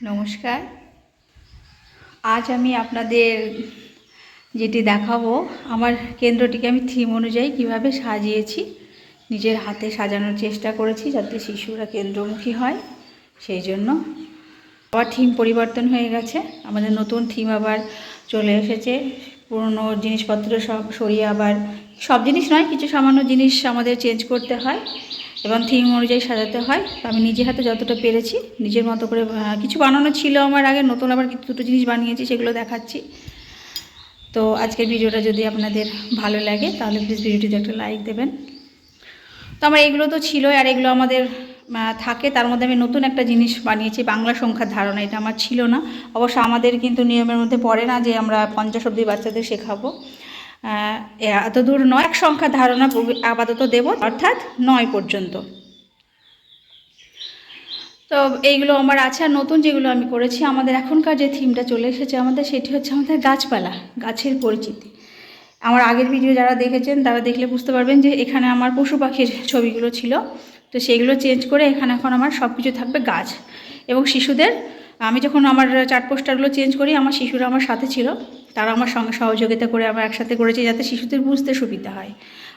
নমস্কার। আজ আমি আপনাদের যেটি দেখাবো, আমার কেন্দ্রটিকে আমি থিম অনুযায়ী কীভাবে সাজিয়েছি, নিজের হাতে সাজানোর চেষ্টা করেছি যাতে শিশুরা কেন্দ্রমুখী হয়, সেই জন্য। আবার থিম পরিবর্তন হয়ে গেছে, আমাদের নতুন থিম আবার চলে এসেছে, পুরনো জিনিসপত্র সব সরিয়ে আবার, সব জিনিস নয়, কিছু সামান্য জিনিস আমাদের চেঞ্জ করতে হয়। এবং থিম অনুযায়ী সাজাতে হয়। তো আমি নিজে হাতে যতটা পেরেছি, নিজের মতো করে কিছু বানানো ছিল আমার আগে, নতুন আবার দুটো জিনিস বানিয়েছি, সেগুলো দেখাচ্ছি। তো আজকের ভিডিওটা যদি আপনাদের ভালো লাগে, তাহলে প্লিজ ভিডিওটিতে একটা লাইক দেবেন। তো আমার এগুলো তো ছিল আর এগুলো আমাদের থাকে। তার মধ্যে আমি নতুন একটা জিনিস বানিয়েছি, বাংলা সংখ্যার ধারণা। এটা আমার ছিল না। অবশ্য আমাদের কিন্তু নিয়মের মধ্যে পড়ে না যে আমরা পঞ্চাশ অব্দি বাচ্চাদের শেখাবো। এত দূর নয়। এক সংখ্যার ধারণা আপাতত দেব, অর্থাৎ নয় পর্যন্ত। তো এইগুলো আমার আছে, আর নতুন যেগুলো আমি করেছি, আমাদের এখনকার যে থিমটা চলে এসেছে আমাদের, সেটি হচ্ছে আমাদের গাছপালা, গাছের পরিচিতি। আমার আগের ভিডিও যারা দেখেছেন, তারা দেখলে বুঝতে পারবেন যে এখানে আমার পশু পাখির ছবিগুলো ছিল। তো সেইগুলো চেঞ্জ করে এখানে এখন আমার সব কিছু থাকবে গাছ। এবং শিশুদের, আমি যখন আমার চার্ট পোস্টারগুলো চেঞ্জ করি, আমার শিশুরা আমার সাথে ছিল। তারা আমার সঙ্গে সহযোগিতা করে আমরা একসাথে করেছি যাতে শিশুদের বুঝতে সুবিধা হয়।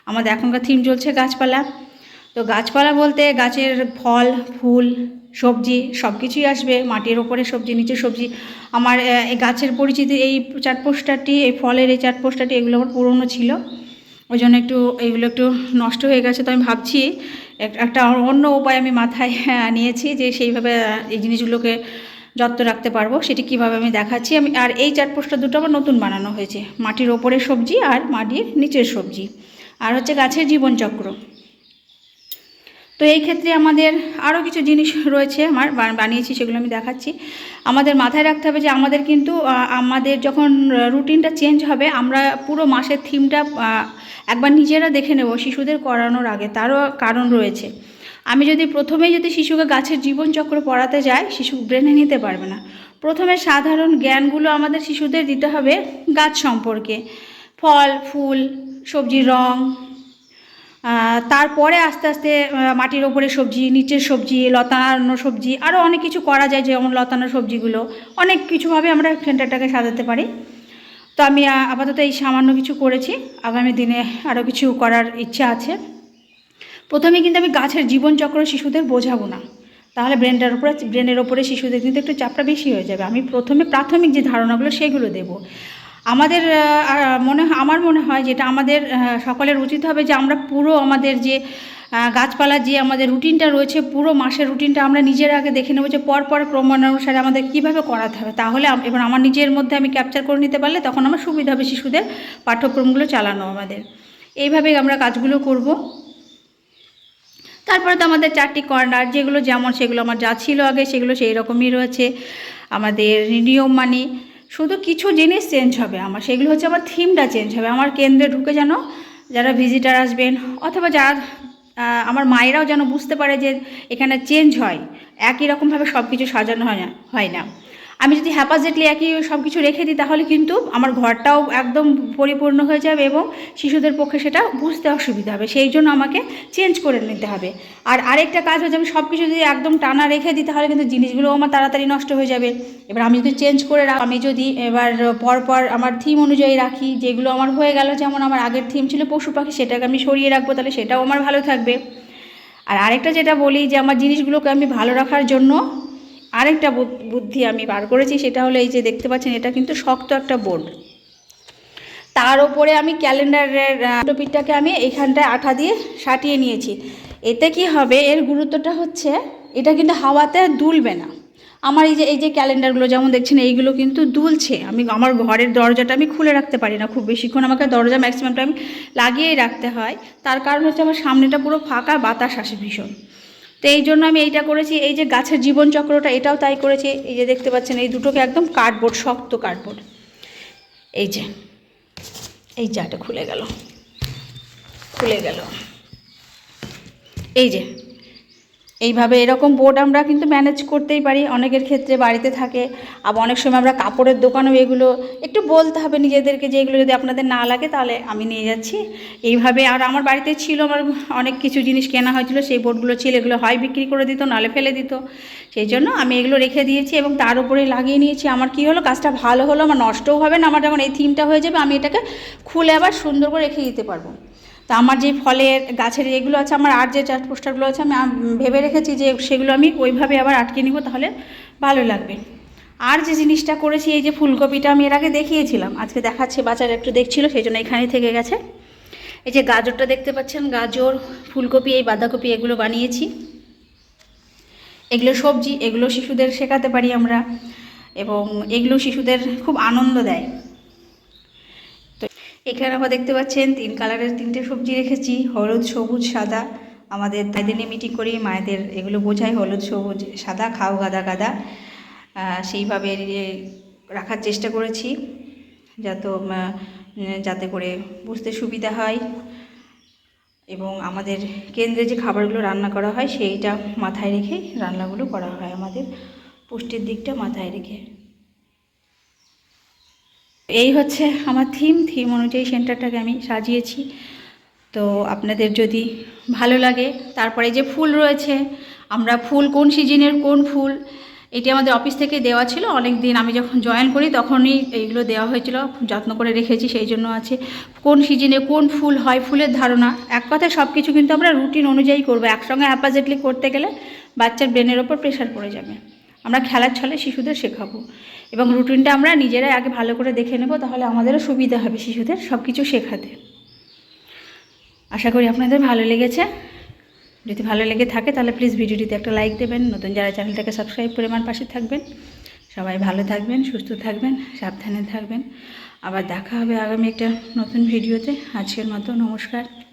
আমাদের এখনকার থিম চলছে গাছপালা। তো গাছপালা বলতে গাছের ফল ফুল সবজি সব কিছুই আসবে। মাটির ওপরে সবজি নিচে সবজি। আমার এই গাছের পরিচিতি এই চাট পোস্টারটি এই ফলের এই চাট পোস্টারটি এগুলো আমার পুরনো ছিল। ওই জন্য একটু এইগুলো একটু নষ্ট হয়ে গেছে। তো আমি ভাবছি একটা অন্য উপায় আমি মাথায় আহ, নিয়েছি যে সেইভাবে এই জিনিসগুলোকে যত্ন রাখতে পারব, সেটি কীভাবে আমি দেখাচ্ছি। আমি, আর এই চাট পোস্টার দুটো আমার নতুন বানানো হয়েছে। মাটির ওপরের সবজি আর মাটির নিচের সবজি। আর হচ্ছে গাছের জীবনচক্র। তো এই ক্ষেত্রে আমাদের আরও কিছু জিনিস রয়েছে আমার বানিয়েছি, সেগুলো আমি দেখাচ্ছি। আমাদের মাথায় রাখতে হবে যে আমাদের কিন্তু আমাদের যখন রুটিনটা চেঞ্জ হবে, আমরা পুরো মাসের থিমটা একবার নিজেরা দেখে নেব শিশুদের করানোর আগে। তারও কারণ রয়েছে। আমি যদি প্রথমেই যদি শিশুকে গাছের জীবনচক্র পড়াতে যাই, শিশু ব্রেনে নিতে পারবে না। প্রথমে সাধারণ জ্ঞানগুলো আমাদের শিশুদের দিতে হবে গাছ সম্পর্কে। ফল, ফুল, সবজির রং তারপরে আস্তে আস্তে মাটির ওপরে সবজি, নিচের সবজি, লতানো সবজি আরও অনেক কিছু করা যায় যেমন লতানো সবজিগুলো। অনেক কিছুভাবে আমরা সেন্টারটাকে সাজাতে পারি। তো আমি আপাতত এই সামান্য কিছু করেছি। আগামী দিনে আরও কিছু করার ইচ্ছা আছে। প্রথমে কিন্তু আমি গাছের জীবনচক্র শিশুদের বোঝাবো না। তাহলে ব্রেনটার উপরে ব্রেনের ওপরে শিশুদের কিন্তু একটু চাপটা বেশি হয়ে যাবে। আমি প্রথমে প্রাথমিক যে ধারণাগুলো সেগুলো দেব। আমাদের মনে আমার মনে হয় যেটা আমাদের সকলের উচিত হবে যে আমরা পুরো আমাদের যে আহ, গাছপালার যে আমাদের রুটিনটা রয়েছে পুরো মাসের রুটিনটা আমরা নিজের আগে দেখে নেব যে পর পর ক্রমানুসারে আমাদের কীভাবে করাতে হবে। তাহলে এবার আমার নিজের মধ্যে আমি ক্যাপচার করে নিতে পারলে তখন আমার সুবিধা হবে শিশুদের পাঠ্যক্রমগুলো চালানো আমাদের। এইভাবেই আমরা কাজগুলো করব। তারপরে তো আমাদের চারটি কর্নার যেগুলো যেমন সেগুলো আমার যা ছিল আগে সেগুলো সেই রকমই রয়েছে। আমাদের নিয়ম মানি শুধু কিছু জিনিস চেঞ্জ হবে আমার, সেগুলো হচ্ছে আমার থিমটা চেঞ্জ হবে। আমার কেন্দ্রে ঢুকে যেন যারা ভিজিটার আসবেন, অথবা যারা আমার মায়েরাও যেন বুঝতে পারে যে এখানে চেঞ্জ হয়, একই রকমভাবে সব কিছু সাজানো হয় না হয় না। আমি যদি হ্যাপাজেটলি একই সব কিছু রেখে দিই, তাহলে কিন্তু আমার ঘরটাও একদম পরিপূর্ণ হয়ে যাবে এবং শিশুদের পক্ষে সেটা বুঝতে অসুবিধা হবে। সেই জন্য আমাকে চেঞ্জ করে নিতে হবে। আর আরেকটা কাজ হচ্ছে আমি সব কিছু যদি একদম টানা রেখে দিই, তাহলে কিন্তু জিনিসগুলো আমার তাড়াতাড়ি নষ্ট হয়ে যাবে। এবার আমি যদি চেঞ্জ করে রাখ, আমি যদি এবার পর পর আমার থিম অনুযায়ী রাখি, যেগুলো আমার হয়ে গেল, যেমন আমার আগের থিম ছিল পশু পাখি, সেটাকে আমি সরিয়ে রাখব, তাহলে সেটাও আমার ভালো থাকবে। আর আরেকটা যেটা বলি যে, আমার জিনিসগুলোকে আমি ভালো রাখার জন্য আরেকটা বুদ- বুদ্ধি আমি বার করেছি, সেটা হলো এই যে দেখতে পাচ্ছেন, এটা কিন্তু শক্ত একটা বোর্ড। তার ওপরে আমি ক্যালেন্ডারের টপিকটাকে আমি এখানটায় আঠা দিয়ে সাটিয়ে নিয়েছি। এতে কি হবে, এর গুরুত্বটা হচ্ছে, এটা কিন্তু হাওয়াতে দুলবে না। আমার এই যে এই যে ক্যালেন্ডারগুলো, যেমন দেখছেন, এইগুলো কিন্তু দুলছে। আমি আমার ঘরের দরজাটা আমি খুলে রাখতে পারি না খুব বেশিক্ষণ, আমাকে দরজা ম্যাক্সিমাম টাইম লাগিয়েই রাখতে হয়। তার কারণ হচ্ছে আমার সামনেটা পুরো ফাঁকা, বাতাস আসে ভীষণ। তো এই জন্য আমি এইটা করেছি। এই যে গাছের জীবনচক্রটা এটাও তাই করেছি। এই যে দেখতে পাচ্ছেন, এই দুটোকে একদম কার্ডবোর্ড, শক্ত কার্ডবোর্ড। এই যে, এই চাটা খুলে গেল। খুলে গেল। এই যে এইভাবে এরকম বোর্ড আমরা কিন্তু ম্যানেজ করতেই পারি। অনেকের ক্ষেত্রে বাড়িতে থাকে, আবার অনেক সময় আমরা কাপড়ের দোকানেও এগুলো একটু বলতে হবে নিজেদেরকে যে এগুলো যদি আপনাদের না লাগে তাহলে আমি নিয়ে যাচ্ছি। এইভাবে আর আমার বাড়িতে ছিল আমার অনেক কিছু জিনিস কেনা হয়েছিল, সেই বোর্ডগুলো ছিল, এগুলো হয় বিক্রি করে দিত নালে ফেলে দিত। সেই জন্য আমি এগুলো রেখে দিয়েছি এবং তার উপরে লাগিয়ে নিয়েছি। আমার কি হলো, কাজটা ভালো হলো, আমার নষ্টও হবে না, আমার যখন এই থিমটা হয়ে যাবে, আমি এটাকে খুলে আবার সুন্দর করে রেখে দিতে পারব। তা আমার যে ফলের গাছের এগুলো আছে, আমার আর যে চার্ট পোস্টারগুলো আছে, আমি ভেবে রেখেছি যে সেগুলো আমি ওইভাবে আবার আটকে নিব, তাহলে ভালো লাগবে। আর যে জিনিসটা করেছি, এই যে ফুলকপিটা আমি এর আগে দেখিয়েছিলাম, আজকে দেখাচ্ছে বাচ্চারা একটু দেখছিল, সেই জন্য এখানে থেকে গেছে। এই যে গাজরটা দেখতে পাচ্ছেন, গাজর, ফুলকপি, এই বাঁধাকপি এগুলো বানিয়েছি। এগুলো সবজি, এগুলো শিশুদের শেখাতে পারি আমরা, এবং এগুলো শিশুদের খুব আনন্দ দেয়। এখানে আবার দেখতে পাচ্ছেন তিন কালারের তিনটে সবজি রেখেছি, হলুদ, সবুজ, সাদা। আমাদের নিয়ে মিটিং করি, মায়েদের এগুলো বোঝাই, হলুদ, সবুজ, সাদা, খাও, গাদা গাদা। সেইভাবে রাখার চেষ্টা করেছি, যাতে যাতে করে বুঝতে সুবিধা হয়। এবং আমাদের কেন্দ্রে যে খাবারগুলো রান্না করা হয়, সেইটা মাথায় রেখে রান্নাগুলো করা হয় আমাদের। পুষ্টির দিকটা মাথায় রেখে। এই হচ্ছে আমার থিম থিম অনুযায়ী সেন্টারটাকে আমি সাজিয়েছি। তো আপনাদের যদি ভালো লাগে, তারপরে যে ফুল রয়েছে, আমরা ফুল কোন সিজনের কোন ফুল, এটি আমাদের অফিস থেকে দেওয়া ছিল। অনেক দিন আমি যখন জয়েন করি, তখনই এইগুলো দেওয়া হয়েছিল, যত্ন করে রেখেছি, সেই জন্য আছে। কোন সিজনে কোন ফুল হয়, ফুলের ধারণা, এক কথায় সব কিছু কিন্তু আমরা রুটিন অনুযায়ী করব। একসঙ্গে অ্যাপাজেটলি করতে গেলে বাচ্চার ব্রেনের ওপর প্রেশার পড়ে যাবে। আমরা খেলার ছলে শিশুদের শেখাবো। এবং রুটিনটা আমরা নিজেরাই আগে ভালো করে দেখে নেব, তাহলে আমাদেরও সুবিধা হবে শিশুদের সব কিছু শেখাতে। আশা করি আপনাদের ভালো লেগেছে। যদি ভালো লেগে থাকে, তাহলে প্লিজ ভিডিওটিতে একটা লাইক দেবেন। নতুন যারা চ্যানেলটাকে সাবস্ক্রাইব করে আমার পাশে থাকবেন। সবাই ভালো থাকবেন, সুস্থ থাকবেন, সাবধানে থাকবেন। আবার দেখা হবে আগামী একটা নতুন ভিডিওতে। আজকের মতো নমস্কার।